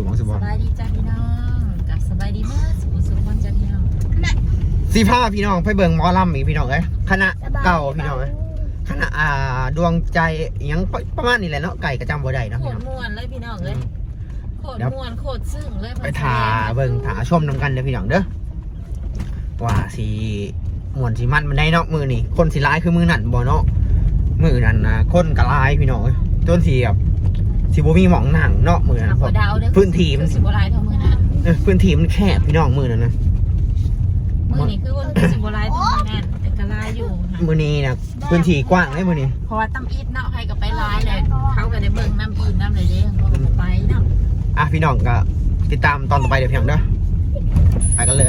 านผู้ชมสุขของสุบสองบายดีจ้าพี่น้องกับสบายดีมากสุขสุขคนจ้าพี่น้องสีผ้าพี่น้องไปเบิ่งหมอลำอีกพี่น้องเอ้ยคณะเก่าพี่น้องเอ้ยคณะอ่าดวงใจอิหยังประมาณนี้แหละเนาะไก่กระจำบ่ได้เนาะโคพี่ตรน้องม่วนเลยพี่น้องเลยโคตรเดี๋ยวม่วนโคตรซึ้งเลยไปถาเบิ่งถาชมนำกันเด้อพี่น้องเด้อว่าสีม่วนสีมันมันได้เนาะมือนี่คนสีร้ายคือมือนั่นบ่เนาะมือนั่นนะคนกะลายพี่น้องเอ้ยจนสีแบบ สีบ่มีหมองหนังเนาะมือนั้นหัวดาวเด้อพื้นที่มันคือสิบโบราณเท่ามือนั้นเออพื้นที่มันแคบพี่น้องมือนั่นนะมือนี้คือว่าสิบโบราณเท่ามือนั้นแต่ก็ลายอยู่ค่ะมือนี้นะพื้นที่กว้างเลยมือนี้เพราะว่าตั้มอีทเนาะใครก็ไปลายเลยเขาก็ได้เบิ่งน้ำอีทน้ำเลยเด้เขาก็บ่ไปเนาะอะพี่น้องก็ติดตามตอนต่อไปเดี๋ยวพี่น้องเด้อไปกันเลย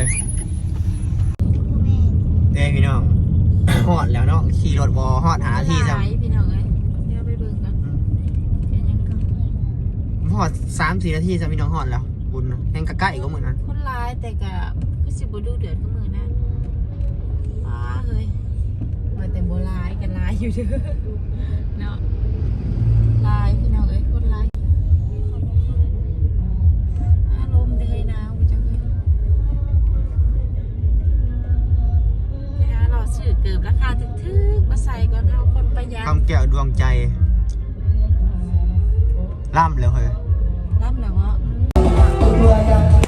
เด้พี่น้องฮอดแล้วเนาะขี่รถบอฮอดหาที่ซ้ลายพี่น้องเอ้ยเดี๋ยวไปเบิ่งกันเดี๋ยวยังก็ำฮ อดสามสี่นาทีซ้ำพี่น้องฮอดแล้ว บุญยังใกล้ๆก็เหมือนนั้นคนลายแต่ก็คือสิบดูเดือดก็มือนั้นป้าเฮ้ยว่าแต่โบราณกันลายอยู่เด้อเนาะลายพี่น้องเอ้ยคนลายอารมณ์ดีหนาวจังเลยไปหาเราซื้อเกือบราคาถึกๆมาใส่ก่อนเอาคนประหยัดคำแก้วดวงใจล่ำเลยเฮ้ย รับแล้วอะ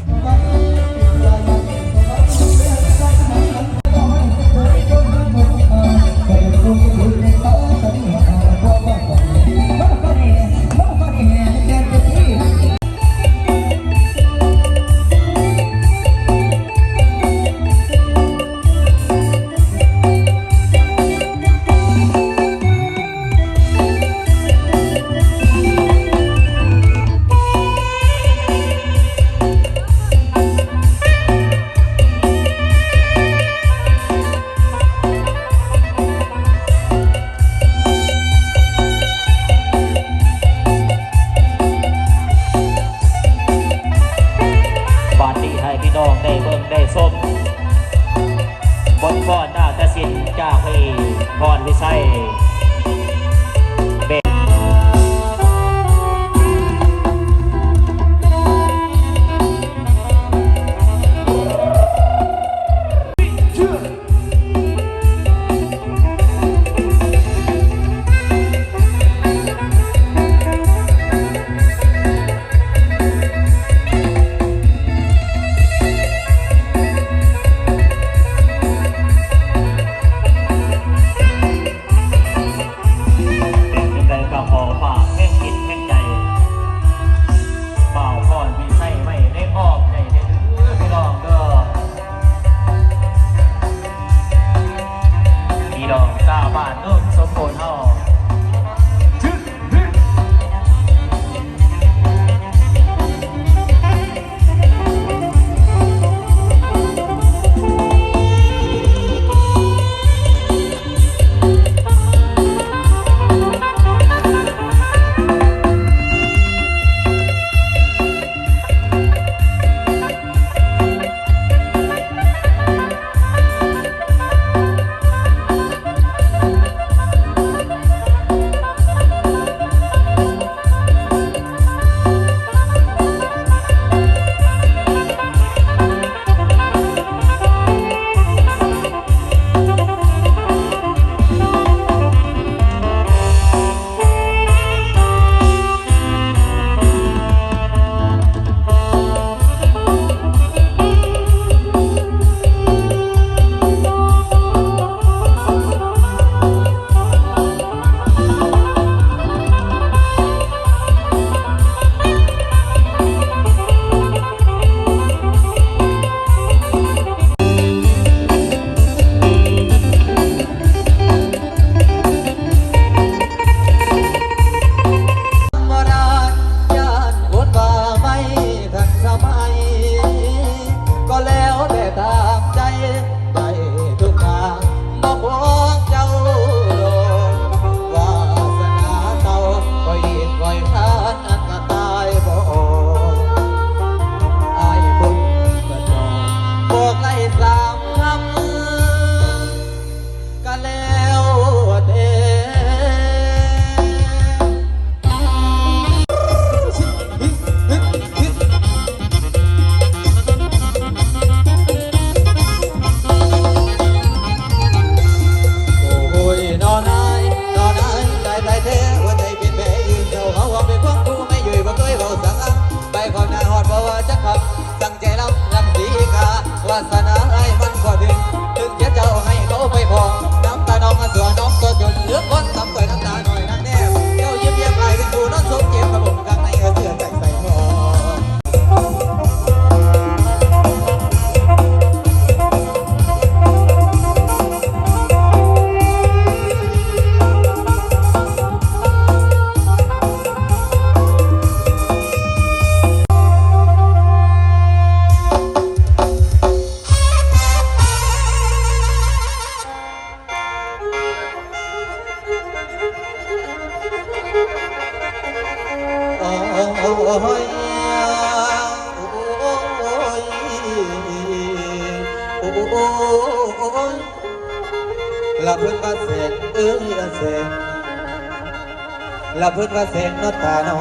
พิ่นว่าแสงนอตาน้อง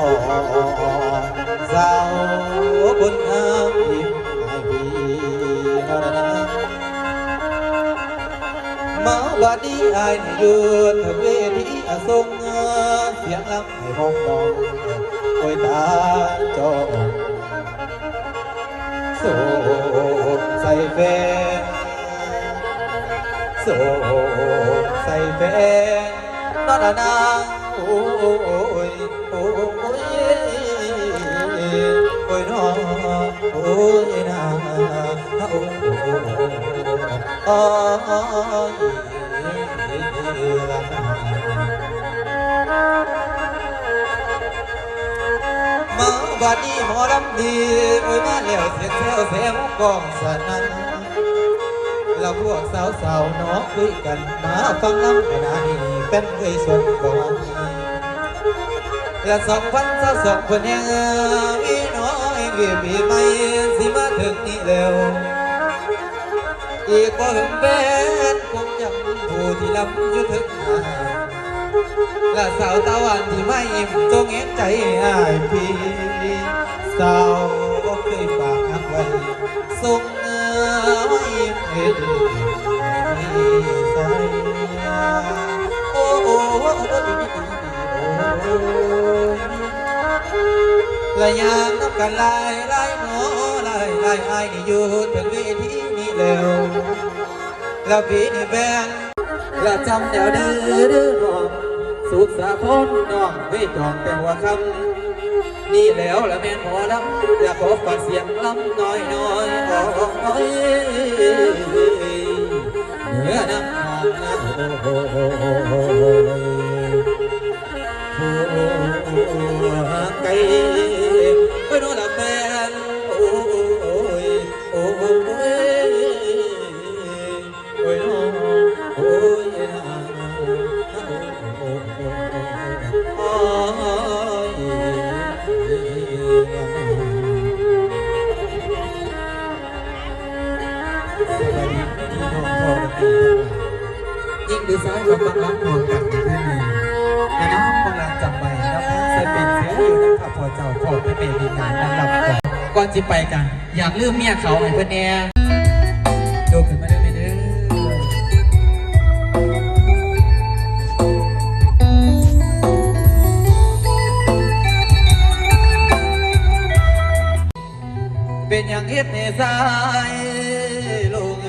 สาวบนน้ำยิ้มให้พี่นอนะมาบัดนี้อายนี่อยู่ถึงเวทีอาทรงเสียงลำให้ห้องมองโอ้ยตาจอโสดใส่แฟนโสดใส่แฟนนอนนาง โอ้ยโอ้ยโอ้ยน้องโอ้ยนางโอ้ยโอ้ยมาบัดนี้หมอลำดีโอ้ยมาแล้วเสียงแซวแซวกองสนั่นเราพวกสาวสาวๆเนาะคุยกันมาฟังลำขนาดนี้เป็นเคยส่วนก่อน และสองพันสาวสองคนแห่งอีน้อยเวียบีไม่สิมาถึงนี่แล้วอีกบ่ถึงเป็นคงยังผู้ที่ลำอยู่ถึงหาและสาวตะวันที่ไม่อิ่มจงเห็นใจอายพี่สาวก็เคยฝากนักไว้ส่งเงินไว้อิ่มเอ็ดพี่ใส่โอ้โอ้ โอ้และยามน้ำกันลายลายหนอลายลายอายนี่อยู่ถึงเวทีนี้แล้วแล้วพี่นี่แบงและจำแนวเดื้อดื้อน้องสุขสาพนน้องไม่จองแต่หัวคำนี่แล้วละแม่นหมอลำอยากขอฝากเสียงลำน้อยน้อยโอ้ยเหนือน้ำนองนะโอ้โหอ้ยโอ้ ยโอ้ยน้องโอ้ยนะโอ้ยโอ้ยสวัสดีพี่น้อ พอเจ้าพ่อไม่เป็นดีการนำรับก่อนก่อนจะไปกัน อยากลืมเมียเขาให้เพื่อนแน่ดูขึ้นมาได้ไหมเด้อเป็นอย่างเฮ็ดในสายลงเอ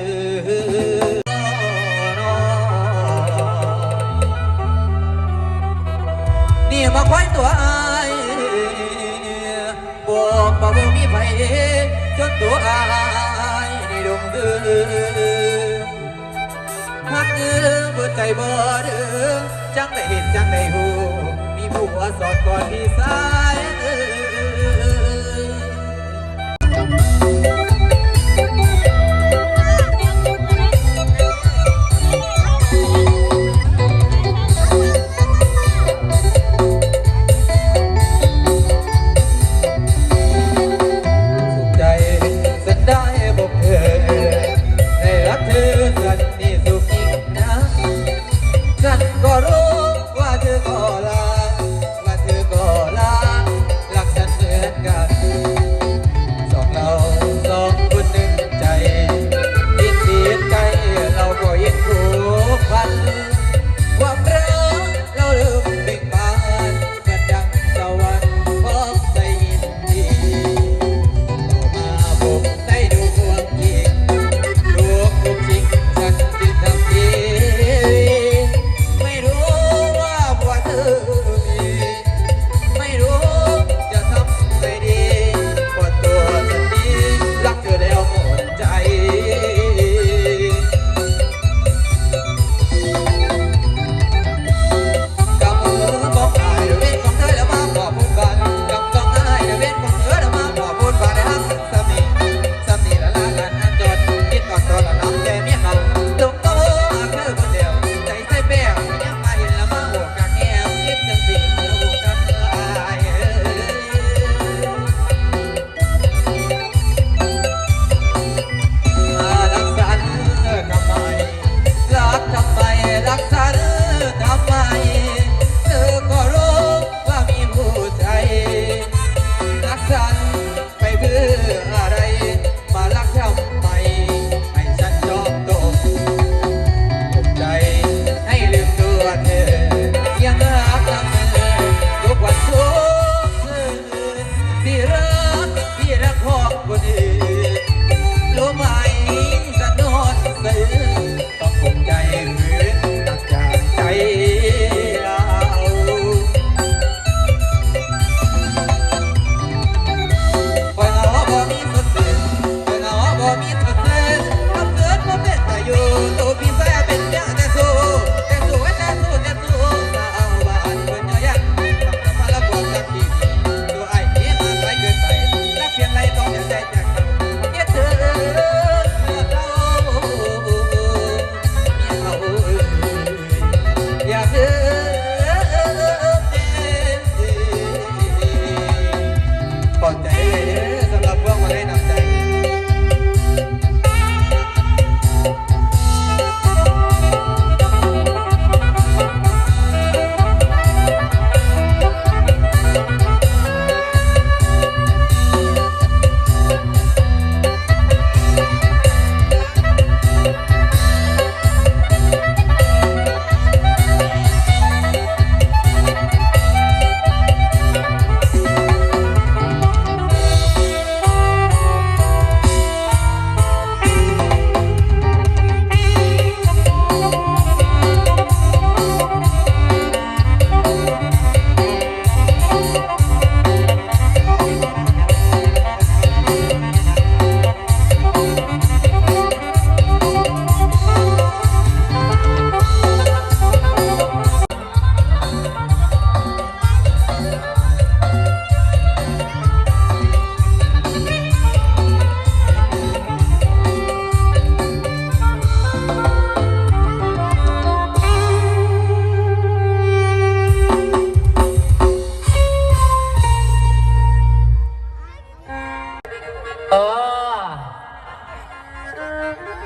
นี่มาควายตัว ตัวอายในดงเดือพักเออเบิดใจบ่เด้อจังได้เห็นจังได้หูมีผัวสอดก่อนพี่สาย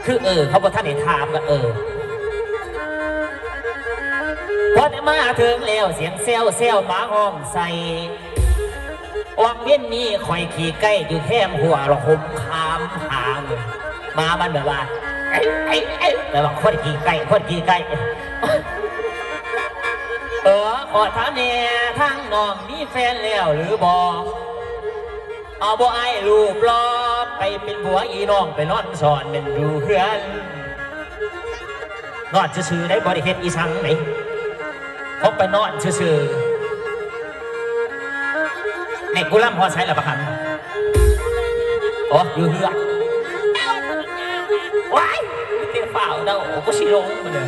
คือเออ เขาบอกท่านเห็นถามก็เออพอได้มาถึงแล้วเสียงเซลเซลหมาห้องใส่วังเว้นนี้คอยขี่ใกล้อยู่แคมหัวเราหมคามหางมามันแบบว่าไอ้ไอ้ไอ้แบบว่าคนขี่ใกล้คนขี่ใกล้เออขอถามแน่ทั้งน้องมีแฟนแล้วหรือบอกเอาบ่ไอ้รูปรอ ไปเป็นผัวอีน้องไปนอนสอนเป็นดูเพื่อนนอนซื่อๆได้บริเฮ็ดอีสังไหนเขาไปนอนซื่อๆในกุล่ำพอใช้ละประคันโอ้อยู่เฮือกว้ายเตี้ยฝ่าวเดาโอ้ก็ชิลงมาเลย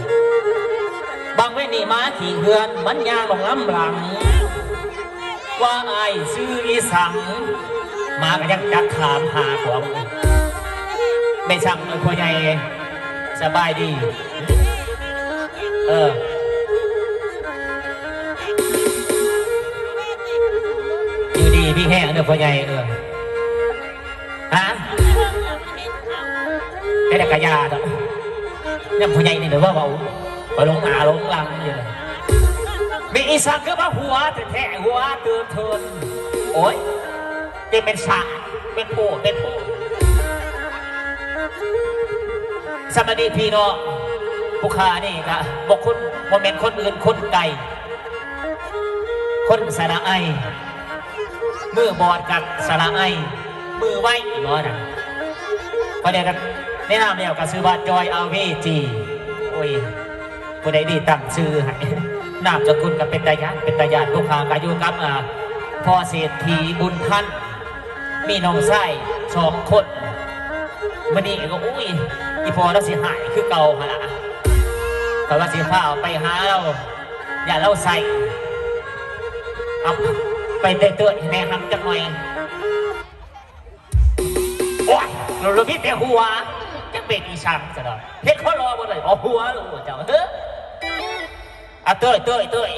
บางเว้นนี่มาขี่เฮือนมันยางลงลำหลัง ว่าไอ้ซื้ออีสัง มาก็ยังจักถามหาของไม่สั่งเลยพ่อใหญ่สบายดี เอออยู่ดีพี่แห้งเด้อพ่อใหญ่เออฮะไอ้เด็กระยาเนาะเนี่ยพ่อใหญ่นี่เดี๋ยวว่าเบาไปลงหาลงลังอยู่เลยมีอีสังคือว่าหัวแต่แท้หัวเตื่นเทินโอ้ย จะเป็นสาเป็นผู้เป็นผู้สมณีพี่น้องผู้ค้านี่ก็บอกคนโมเมนคนอื่นคนไกลคนสระไอมือบอดกับสระไอมือไว้บอดอะประเดี๋ยวกันแนะนำแล้วกับซื้อบัตรจอยเอาเวจีโอ้ยผู้ใดดีตั้งชื่อให้นามสกุลกับเป็นตายานเป็นตายานลูกค้ากายุกับอ่าพ่อเศรษฐีบุญท่าน มีน้องไส้สองคนมันนี่ก็อุ้ยอีพอเราสิหายคือเก่าขนาดแต่ว่าสิพาเอาไปหาเรา อย่าเราใส่เอาไปเตะเตะแม่ทำจังหน่อยโอ้ยเราเราพิแต่หัวจะเป็นอีช่งซะหน่อยเฮ็ดข้อรอหมดเลยเอาหัวลงหัวเจ้าเฮ้อเอาเตยเตยเตย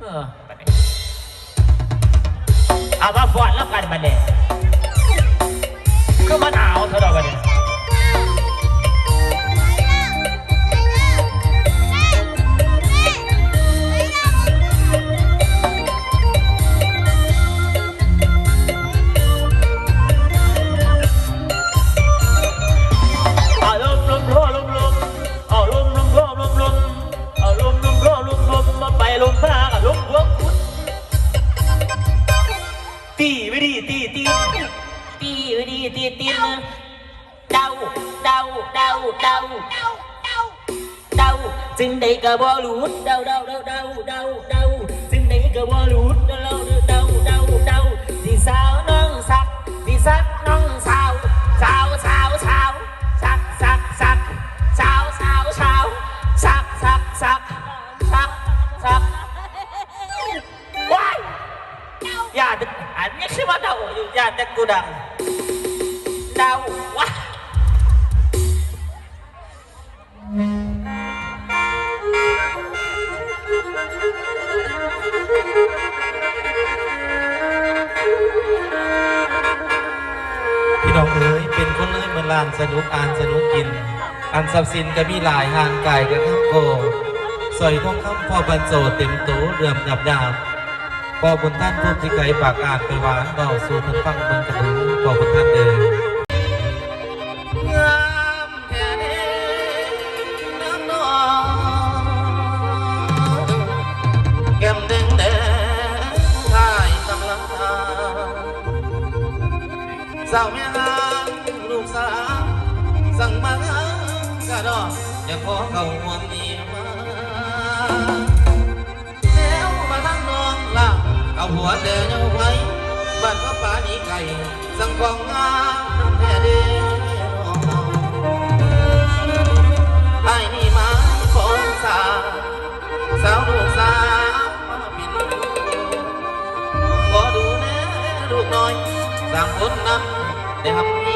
เออ เอามาฟอดแล้วกันมาเนี่ยคือมันหนาวเท่าไหร่เนี่ย จึงได้กระบอลูดเดาเดาเดาเดาเดาเดาจึงได้กระบอลูดเดาเดาเดาเดาเดา คนเลยเหมือนลานสนุกอ่านสนุกกิน อันทรัพย์สินก็มีหลายห่างไกลกันข้ามโกสอยทองคำพอบรรโจเต็มโตเรื่อมดับดาบพอบุญท่านพูดที่ไกลปากอาจไปหวานเบาสู่คนฟังเมืองกระดูพอบุญท่านเดินงามแค่นี้น้ำนองแก้มแดงแดงทายกำลังทางสาวแม่ อกอย่าขอเข้าห่วงนี้มาแล้วมาทั้งน้องล่ะเอาหัวเดินเอาไว้บ้านก็ป่าหนีไก่สั่งกองงามแท้เด้อไอ้นี่มาของสาวสาวลูกสาวมาปินขอดูแน่ลูกน้อยสร้างคนนั้นได้ทำ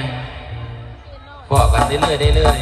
งพอกันเรื่อยๆเรื่อย